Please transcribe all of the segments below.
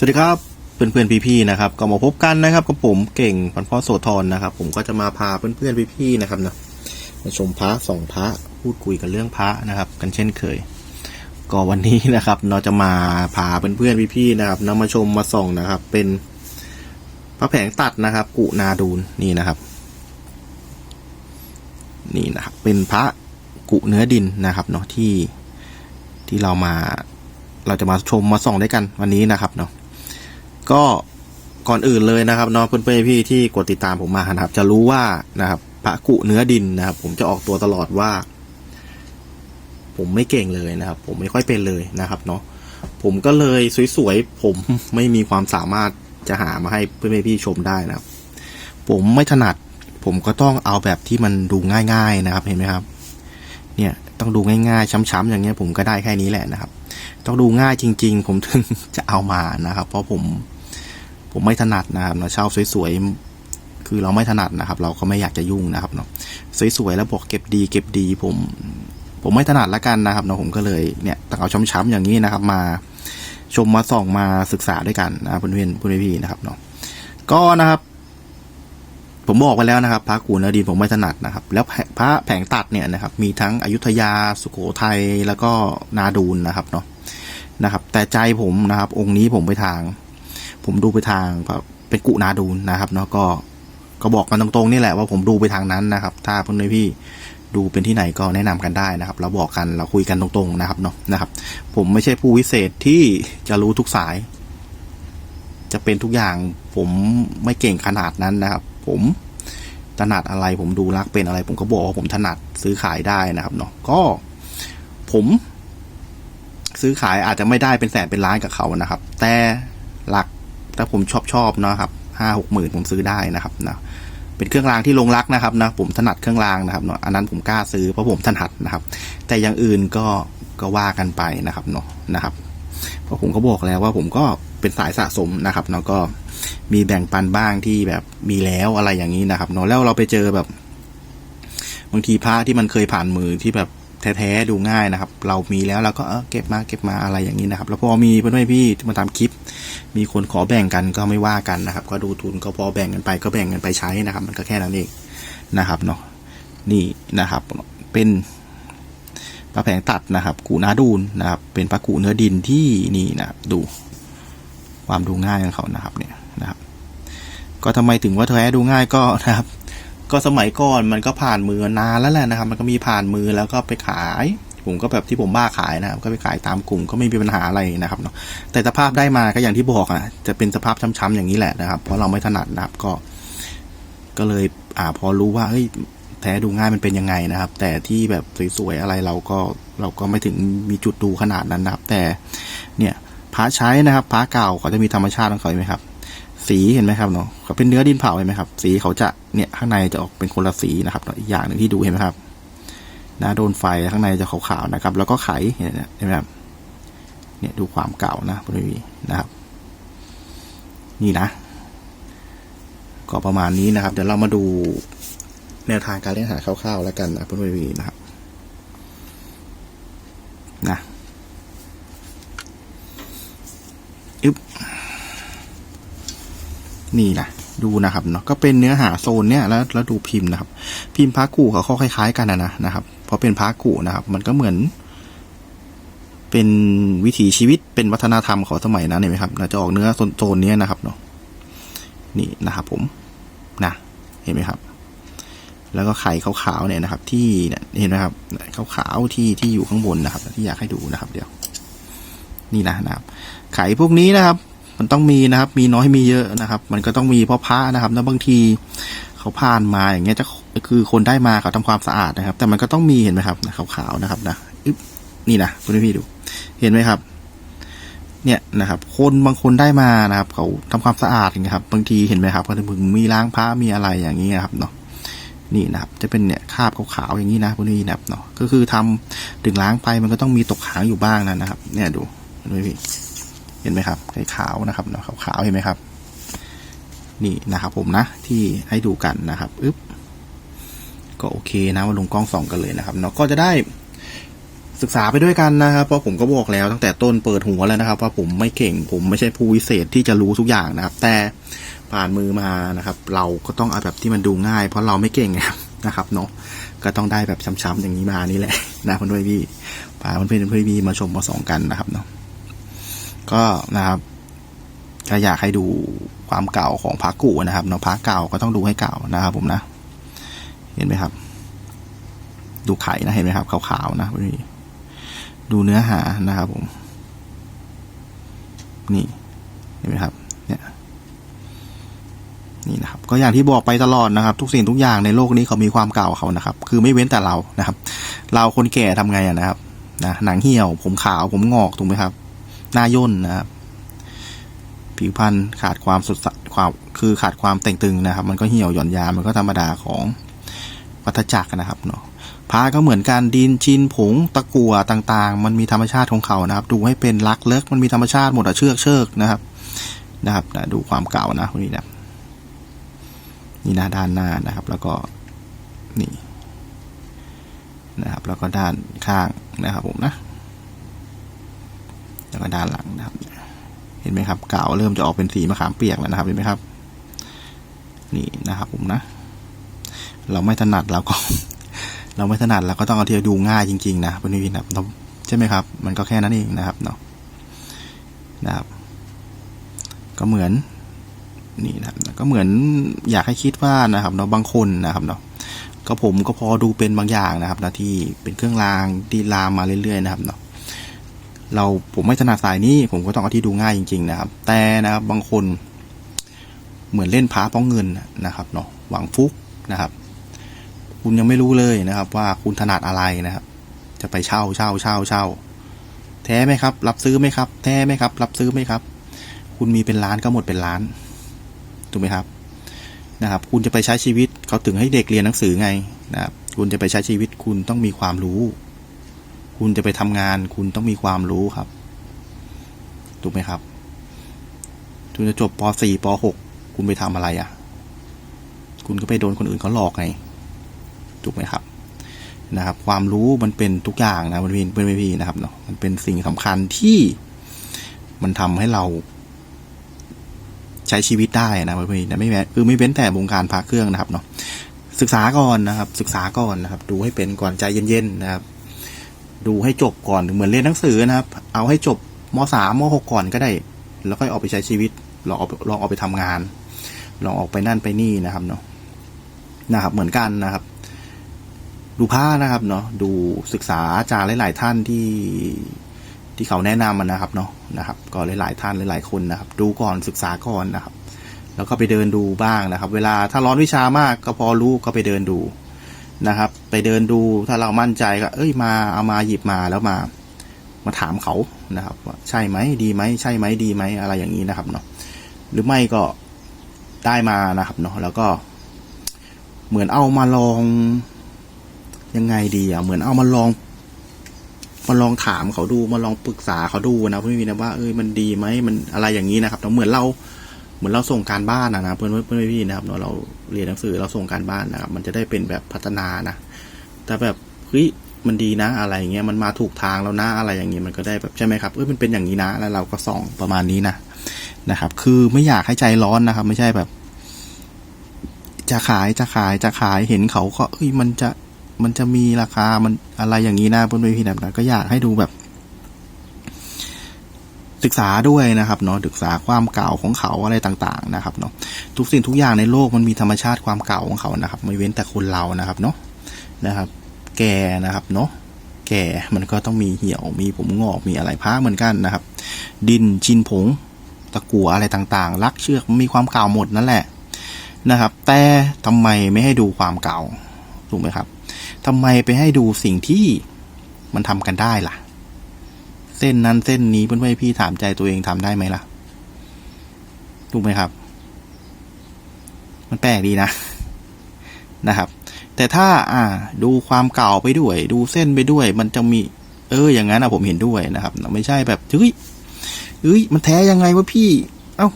สวัสดีครับเพื่อนเพื่อนๆพี่ๆนะครับก็มาพบกันนะครับกับผมเก่งพันพ่อโสธรนะครับ ผมก็จะมาพาเพื่อนเพื่อนๆพี่ๆนะครับนะมาชมพระสองพระพูดคุยกันเรื่องพระนะครับ กันเช่นเคย ก็วันนี้นะครับเราจะมาพาเพื่อนเพื่อนๆพี่ๆนะครับนำมาชมมาส่องนะครับ เป็นพระแผงตัดนะครับ กุนาดูนนี่นะครับ นี่นะครับ เป็นพระกุเนื้อดินนะครับเนาะที่ที่เรามาเราจะมาชมมาส่องด้วยกันวันนี้นะครับเนาะ ก็ก่อนอื่นเลยนะครับเนาะเพื่อนๆพี่ที่กดติดตามผมมานะครับ จะรู้ว่านะครับพระกุเนื้อดินนะครับ ผมจะออกตัวตลอดว่า ผมไม่เก่งเลยนะครับ ผมไม่ค่อยเป็นเลยนะครับ เนาะผมก็เลยสวยๆผมไม่มีความสามารถจะหามาให้เพื่อนๆพี่ชมได้นะครับ ผมไม่ถนัด ผมก็ต้องเอาแบบที่มันดูง่าย ๆนะครับเห็นไหมครับ เนี่ยต้องดูง่ายๆช้ำๆอย่างเงี้ย ผมก็ได้แค่นี้แหละนะครับ ต้องดูง่ายจริง ๆ ผมถึงจะเอามานะครับ เพราะผม ผมไม่ถนัดนะครับเนาะเช่าสวยๆคือเราไม่ถนัดนะครับ เราก็ไม่อยากจะยุ่งนะครับเนาะสวยๆแล้วบอกเก็บดี เก็บดีผมผมไม่ถนัดละกันนะครับเนาะผมก็เลยเนี่ยต้องเอาช้ำๆอย่างนี้นะครับ มาชมมาส่องมาศึกษาด้วยกันนะครับเพื่อนเพื่อนพี่นะครับเนาะก็นะครับ ผมบอกไปแล้วนะครับ พระกูนอดินผมไม่ถนัดนะครับ แล้วพระแผงตัดเนี่ยนะครับ มีทั้งอยุธยาสุโขทัยแล้วก็นาดูนนะครับเนาะนะครับ แต่ใจผมนะครับ องค์นี้ผมไปทาง ผมดูไปทางแบบเป็นกุนาดูนนะครับเนาะก็ก็บอกกันตรงๆนี่แหละว่าผมดูไปทางนั้นนะครับ ถ้าเพื่อนพี่ดูเป็นที่ไหนก็แนะนำกันได้นะครับ เราบอกกันเราคุยกันตรงๆนะครับเนาะนะครับ ผมไม่ใช่ผู้วิเศษที่จะรู้ทุกสาย จะเป็นทุกอย่างผมไม่เก่งขนาดนั้นนะครับ ผมถนัดอะไรผมดูรักเป็นอะไร ผมก็บอกว่าผมถนัดซื้อขายได้นะครับเนาะก็ผม ซื้อขายอาจจะไม่ได้เป็นแสนเป็นล้านกับเขานะครับ แต่ ถ้าผมชอบชอบเนาะครับห้าหกหมื่นผมซื้อได้นะครับนะเป็นเครื่องรางที่ลงรักนะครับนะผมถนัดเครื่องรางนะครับเนาะอันนั้นผมกล้าซื้อเพราะผมถนัดนะครับ แต่อย่างอื่นก็ก็ว่ากันไปนะครับเนาะนะครับ เพราะผมก็บอกแล้วว่าผมก็เป็นสายสะสมนะครับเนาะก็มีแบ่งปันบ้างที่แบบมีแล้วอะไรอย่างนี้นะครับเนาะแล้วเราไปเจอแบบบางทีพระที่มันเคยผ่านมือที่แบบแท้ๆดูง่ายนะครับ เรามีแล้วเราก็เออเก็บมาเก็บมาอะไรอย่างนี้นะครับ แล้วพอมีเพื่อนพี่มาตามคลิป มีคนขอแบ่งกันก็ไม่ว่ากันนะครับ ก็ดูทุนก็พอแบ่งกันไปก็แบ่งกันไปใช้นะครับ มันก็แค่นั้นเองนะครับเนาะนี่นะครับ เป็นพระแผงตัดนะครับ กูนาดูนนะครับ เป็นพระกูเนื้อดินที่นี่นะดูความดูง่ายของเขานะครับเนี่ยนะครับ ก็ทำไมถึงว่าแท้ดูง่ายก็นะครับ ก็สมัยก่อนมันก็ผ่านมือนานแล้วแหละนะครับ มันก็มีผ่านมือแล้วก็ไปขาย ผมก็แบบที่ผมบ้าขายนะครับก็ไปขายตามกลุ่มก็ไม่มีปัญหาอะไรนะครับเนาะแต่สภาพได้มาก็อย่างที่บอกอะจะเป็นสภาพช้ำๆอย่างนี้แหละนะครับ เพราะเราไม่ถนัดนะครับก็ ก็เลยอ่าพอรู้ว่าเฮ้ยแท้ดูง่ายมันเป็นยังไงนะครับ แต่ที่แบบสวยๆอะไรเราก็เราก็ไม่ถึงมีจุดดูขนาดนั้นนะครับ แต่เนี่ยพระใช้นะครับพระเก่าเขาจะมีธรรมชาติของเขาไหมครับ สีเห็นไหมครับเนาะเขาเป็นเนื้อดินเผาเห็นไหมครับ สีเขาจะเนี่ยข้างในจะออกเป็นคนละสีนะครับอีกอย่างหนึ่งที่ดูเห็นไหมครับ นะโดนไฟข้างในจะขาวๆนะครับ แล้วก็ไขเห็นไหมครับเนี่ยดูความเก่านะพอดีนะครับ นี่นะ ก็ประมาณนี้นะครับ เดี๋ยวเรามาดูแนวทางการเล่นหาคร่าวๆแล้วกันนะพื่อนๆนะครับนะอึ๊บนี่นะ ดูนะครับเนาะก็เป็นเนื้อหาโซนเนี้ยแล้วแล้วดูพิมพ์นะครับ พิมพ์พากูเขาข้อคล้ายๆ กันนะนะนะครับเพราะเป็นพากูนะครับ มันก็เหมือน เป็นวิถีชีวิตเป็นวัฒนธรรมของสมัยนั้นเห็นไหมครับเราจะออกเนื้อโซนนี้นะครับเนาะนี่นะครับ ผมนะเห็นไหมครับ แล้วก็ไข่ขาวๆเนี่ยนะครับ ที่เนี่ยเห็นไหมครับขาวๆที่ที่อยู่ข้างบนนะครับ ที่อยากให้ดูนะครับ เดี๋ยว นี่นะนะครับ ไข่พวกนี้นะครับ มันต้องมีนะครับ มีน้อยมีเยอะนะครับ มันก็ต้องมีเพราะพระนะครับแล้วบางทีเขาผ่านมาอย่างเงี้ยจะคือคนได้มาเขาทำความสะอาดนะครับ แต่มันก็ต้องมีเห็นไหมครับนะขาวๆนะครับนะอึ๊บนี่นะคุณพี่ดู เห็นไหมครับ เนี่ยนะครับ คนบางคนได้มานะครับ เขาทำความสะอาดอย่างเงี้ยครับ บางทีเห็นไหมครับก็จะมึงมีล้างพระมีอะไรอย่างเงี้ยครับเนาะนี่นะครับ จะเป็นเนี่ยคราบขาวๆอย่างนี้นะคุณพี่นะครับเนาะก็คือทำถึงล้างไปมันก็ต้องมีตกค้างอยู่บ้างนะนะครับ เนี่ยดูคุณพี่ เห็นไหมครับไข่ขาวนะครับเนาะขาวๆเห็นไหมครับ นี่นะครับผมนะที่ให้ดูกันนะครับอึ๊บก็โอเคนะมาลงกล้องส่องกันเลยนะครับเนาะก็จะได้ศึกษาไปด้วยกันนะครับ เพราะผมก็บอกแล้วตั้งแต่ต้นเปิดหัวแล้วนะครับ ว่าผมไม่เก่งผมไม่ใช่ผู้วิเศษที่จะรู้ทุกอย่างนะครับ แต่ผ่านมือมานะครับ เราก็ต้องเอาแบบที่มันดูง่าย เพราะเราไม่เก่งไงครับนะครับเนาะก็ต้องได้แบบช้ำๆอย่างนี้มานี่แหละนะเพื่อนๆพี่พาเพื่อนๆเพื่อนๆพี่มาชมมาส่องกันนะครับเนาะ ก็นะครับก็อยากให้ดูความเก่าของพระกูนะครับเนาะพระเก่าก็ต้องดูให้เก่านะครับ ผมนะ เห็นไหมครับ ดูไข่นะเห็นไหมครับขาวๆนะพี่ดูเนื้อหานะครับ ผม นี่เห็นไหมครับ เนี่ยนี่นะครับ ก็อย่างที่บอกไปตลอดนะครับ ทุกสิ่งทุกอย่างในโลกนี้เขามีความเก่าเขานะครับ คือไม่เว้นแต่เรานะครับ เราคนแก่ทำไงอะนะครับนะหนังเหี่ยวผมขาวผมงอกถูกไหมครับ หน้าย่นนะครับ ผิวพรรณขาดความสดใสความคือขาดความแต่งตึงนะครับ มันก็เหี่ยวหย่อนยานมันก็ธรรมดาของวัฏจักรนะครับเนาะพระก็เหมือนกันดินชินผงตะกั่วต่างๆ มันมีธรรมชาติของเขานะครับ ดูให้เป็นลักเลิกมันมีธรรมชาติหมดอะเชือกเชือกนะครับ นะครับนะดูความเก่านะพวกนี้นะนี่นะด้านหน้านะครับ แล้วก็นี่นะครับ แล้วก็ด้านข้างนะครับผมนะ ด้านหลังนะครับ เห็นไหมครับเก่าเริ่มจะออกเป็นสีมะขามเปียกแล้วนะครับเห็นไหมครับ นี่นะครับผมนะ เราไม่ถนัดเราก็ เราไม่ถนัดเราก็ต้องเอาที่ดูง่ายจริง ๆ นะเพื่อนพี่นะครับใช่ไหมครับ มันก็แค่นั้นเองนะครับเนาะนะครับ ก็เหมือนนี่นะก็เหมือนอยากให้คิดว่านะครับเนาะบางคนนะครับเนาะก็ผมก็พอดูเป็นบางอย่างนะครับนะที่เป็นเครื่องรางที่ลามมาเรื่อยๆนะครับเนาะ เราผมไม่ถนัดสายนี้ ผมก็ต้องเอาที่ดูง่ายจริง ๆ นะครับ แต่นะครับบางคน เหมือนเล่นพาป้องเงินนะครับเนาะหวังฟุกนะครับ คุณยังไม่รู้เลยนะครับ ว่าคุณถนัดอะไรนะครับ จะไปเช่าเช่าเช่าเช่าแท้ไหมครับ รับซื้อไหมครับ แท้ไหมครับ รับซื้อไหมครับ คุณมีเป็นล้านก็หมดเป็นล้านถูกไหมครับนะครับ คุณจะไปใช้ชีวิตเขาถึงให้เด็กเรียนหนังสือไงนะครับ คุณจะไปใช้ชีวิตคุณต้องมีความรู้ คุณจะไปทำงาน คุณต้องมีความรู้ครับ ถูกไหมครับคุณจะจบป .4 ป .6 คุณไปทำอะไรอะ่ะ คุณก็ไปโดนคนอื่นเขาหลอกไง ถูกไหมครับ นะครับ ความรู้มันเป็นทุกอย่างนะมันเป็นเป็นพี่นะครับเนาะ มันเป็นสิ่งสำคัญที่มันทำให้เราใช้ชีวิตได้นะพี่นะไม่แม้คือไม่เว้นแต่วงการพาเครื่องนะครับเนาะศึกษาก่อนนะครับ ศึกษาก่อนนะครับ ดูให้เป็นก่อนใจเย็นๆนะครับ ดูให้จบก่อนเหมือนเรียนหนังสือนะครับ เอาให้จบมสามมหกก่อนก็ได้ แล้วค่อยออกไปใช้ชีวิตลองออกลองออกไปทำงาน ลองออกไปนั่นไปนี่นะครับเนาะนะครับ เหมือนกันนะครับ ดูผ้านะครับเนาะดูศึกษาอาจารย์หลาย ๆ ท่านที่ที่เขาแนะนำมันนะครับเนาะนะครับ ก็หลาย ๆ ท่านหลาย ๆ คนนะครับ ดูก่อนศึกษาก่อนนะครับ แล้วก็ไปเดินดูบ้างนะครับ เวลาถ้าร้อนวิชามากก็พอรู้ก็ไปเดินดู นะครับ ไปเดินดูถ้าเรามั่นใจก็ เอ้ยมาเอามาหยิบมาแล้วมา มาถามเขานะครับว่าใช่ไหมดีไหมใช่ไหมดีไหมอะไรอย่างนี้นะครับเนาะหรือไม่ก็ได้มานะครับเนาะแล้วก็ เหมือนเอามาลองยังไงดีอะเหมือนเอามาลองมาลองถามเขาดูมาลองปรึกษาเขาดูนะพี่วินะว่าเอ้ยมันดีไหมมันอะไรอย่างนี้นะครับเหมือนเรา เหมือนเราส่งการบ้านนะนะเพื่อนเพื่อนพี่นะครับเนาะเราเรียนหนังสือเราส่งการบ้านนะครับมันจะได้เป็นแบบพัฒนานะแต่แบบเฮ้ยมันดีนะ อะไรเงี้ยมันมาถูกทางแล้วนะอะไรอย่างเงี้ยมันก็ได้แบบใช่ไหมครับเอ้ยมันเป็นอย่างนี้นะ แล้วเราก็ส่องประมาณนี้นะนะครับ คือไม่อยากให้ใจร้อนนะครับ ไม่ใช่แบบ จะขายจะขายจะขายเห็นเขาก็เอ้ยมันจะมันจะมีราคามันอะไรอย่างนี้นะเพื่อนพี่นะก็อยากให้ดูแบบ ศึกษาด้วยนะครับเนาะศึกษาความเก่าของเขาอะไรต่างๆนะครับเนาะทุกสิ่งทุกอย่างในโลกมันมีธรรมชาติความเก่าของเขานะครับ ไม่เว้นแต่คนเรานะครับเนาะนะครับ แก่นะครับเนาะแก่มันก็ต้องมีเหี่ยวมีผมงอกมีอะไรพ้าเหมือนกันนะครับ ดินชินผงตะกั่วอะไรต่างๆ ลักเชือกมีความเก่าหมดนั่นแหละนะครับ แต่ทำไมไม่ให้ดูความเก่าถูกไหมครับทำไมไปให้ดูสิ่งที่มันทำกันได้ล่ะ เส้นนั้นเส้นนี้เพื่อนๆพี่ถามใจตัวเองทำได้ไหมล่ะ ถูกไหมครับ มันแปลกดีนะนะครับ แต่ถ้าอ่า ดูความเก่าไปด้วย ดูเส้นไปด้วย มันจะมี เออ อย่างนั้นนะผมเห็นด้วยนะครับ ไม่ใช่แบบเฮ้ยเฮ้ย มันแท้ยังไงวะพี่ เอ้า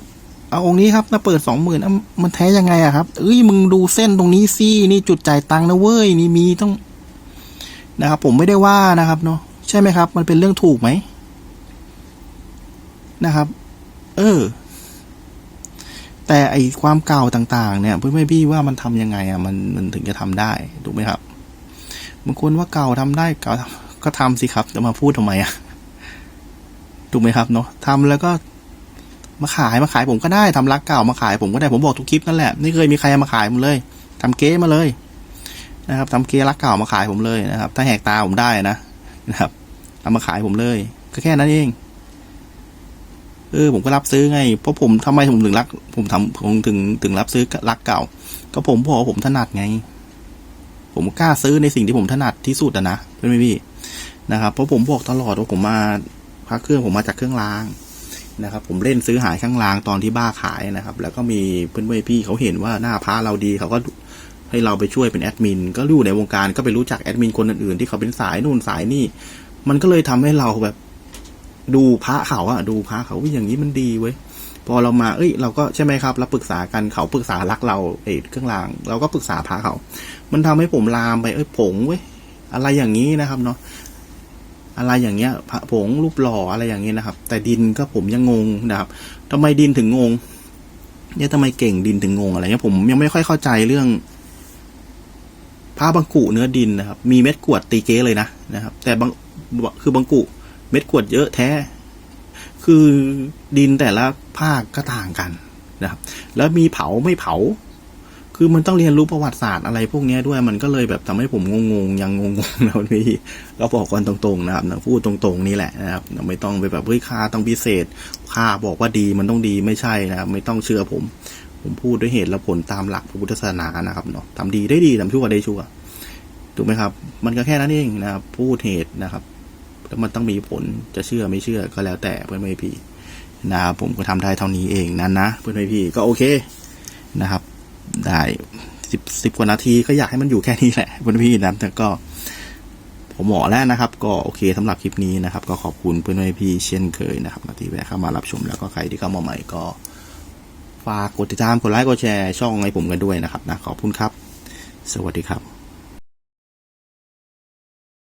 เอาองค์นี้ครับน่าเปิดสองหมื่นมันแท้ยังไงอะครับ เอ้ยมึงดูเส้นตรงนี้สินี่จุดจ่ายตังค์นะเว้ยนี่มีต้องนะครับ ผมไม่ได้ว่านะครับเนาะใช่ไหมครับ มันเป็นเรื่องถูกไหม นะครับ เออ แต่ไอความเก่าต่างๆ เนี่ยเพื่อนๆพี่ว่ามันทำยังไงอะมันมันถึงจะทำได้ถูกไหมครับบางคนว่าเก่าทำได้เก่าก็ทำสิครับจะมาพูดทำไมอะถูกไหมครับเนาะทำแล้วก็มาขายมาขายผมก็ได้ทำรักเก่ามาขายผมก็ได้ผมบอกทุกคลิปนั่นแหละไม่เคยมีใครมาขายผมเลยทำเก๊มาเลย นะครับทำเก๊รักเก่ามาขายผมเลยนะครับ ถ้าแหกตาผมได้นะนะครับเอามาขายผมเลย ก็แค่นั้นเอง เออผมก็รับซื้อไง เพราะผมทำไมผมถึงรัก ผมทำผมถึงถึงรับซื้อรักเก่า ก็ผมบอกว่าผมถนัดไง ผมกล้าซื้อในสิ่งที่ผมถนัดที่สุดอะนะเพื่อนพี่นะครับเพราะผมบอกตลอดว่าผมมาพักเครื่องผมมาจากเครื่องรางนะครับ ผมเล่นซื้อหายข้างรางตอนที่บ้าขายนะครับ แล้วก็มีเพื่อนๆพี่เขาเห็นว่าหน้าพระเราดีเขาก็ให้เราไปช่วยเป็นแอดมินก็อยู่ในวงการก็ไปรู้จักแอดมินคนอื่นๆที่เขาเป็นสายนู่นสายนี่ มันก็เลยทำให้เราแบบ ดูพระเขาอะดูพระเขาว่าอย่างนี้มันดีเว้ยพอเรามา เอ้ย เราก็ใช่ไหมครับเราปรึกษากันเขาปรึกษารักเราเอ้เครื่องราง เราก็ปรึกษาพระเขา มันทำให้ผมลามไปเอ้ยผงเว้ยอะไรอย่างนี้นะครับเนาะอะไรอย่างเงี้ยพระผงรูปหล่ออะไรอย่างเงี้ยนะครับ แต่ดินก็ผมยังงงนะครับทำไมดินถึงงง เนี่ยทำไมเก่งดินถึงงงอะไรเงี้ยผมยังไม่ค่อยเข้าใจเรื่องผ้าบางกุเนื้อดินนะครับ มีเม็ดกวดตีเก้เลยนะนะครับ แต่บางคือบางกุ เม็ดกวดเยอะแท้ คือดินแต่ละภาคก็ต่างกันนะครับ แล้วมีเผาไม่เผา คือมันต้องเรียนรู้ประวัติศาสตร์อะไรพวกนี้ด้วยมันก็เลยแบบทำให้ผมงงๆยังงงๆนะพี่ก็บอกกันตรงๆนะครับนะพูดตรงๆนี่แหละนะครับไม่ต้องไปแบบเฮ้ยค่าต้องพิเศษค่าบอกว่าดีมันต้องดีไม่ใช่นะครับ ไม่ต้องเชื่อผม ผมพูดด้วยเหตุและผลตามหลักพระพุทธศาสนานะครับเนาะทำดีได้ดีทำชั่วได้ชั่วถูกไหมครับ มันก็แค่นั้นเองนะครับ พูดเหตุนะครับ แล้วมันต้องมีผลจะเชื่อไม่เชื่อก็แล้วแต่เพื่อนไม่พี่นะครับผมก็ทำได้เท่านี้เองนั้นนะ เพื่อนไม่พี่ก็โอเคนะครับ ได้สิบสิบกว่านาทีก็อยากให้มันอยู่แค่นี้แหละเพื่อนพี่นะแต่ก็ผมหมอแล้วนะครับ ก็โอเคสำหรับคลิปนี้นะครับ ก็ขอบคุณเพื่อนไม่พี่เช่นเคยนะครับที่แวะเข้ามารับชมแล้วก็ใครที่เข้ามาใหม่ก็ฝากกดติดตามกดไลค์กดแชร์ช่องให้ผมกันด้วยนะครับนะขอบคุณครับ สวัสดีครับ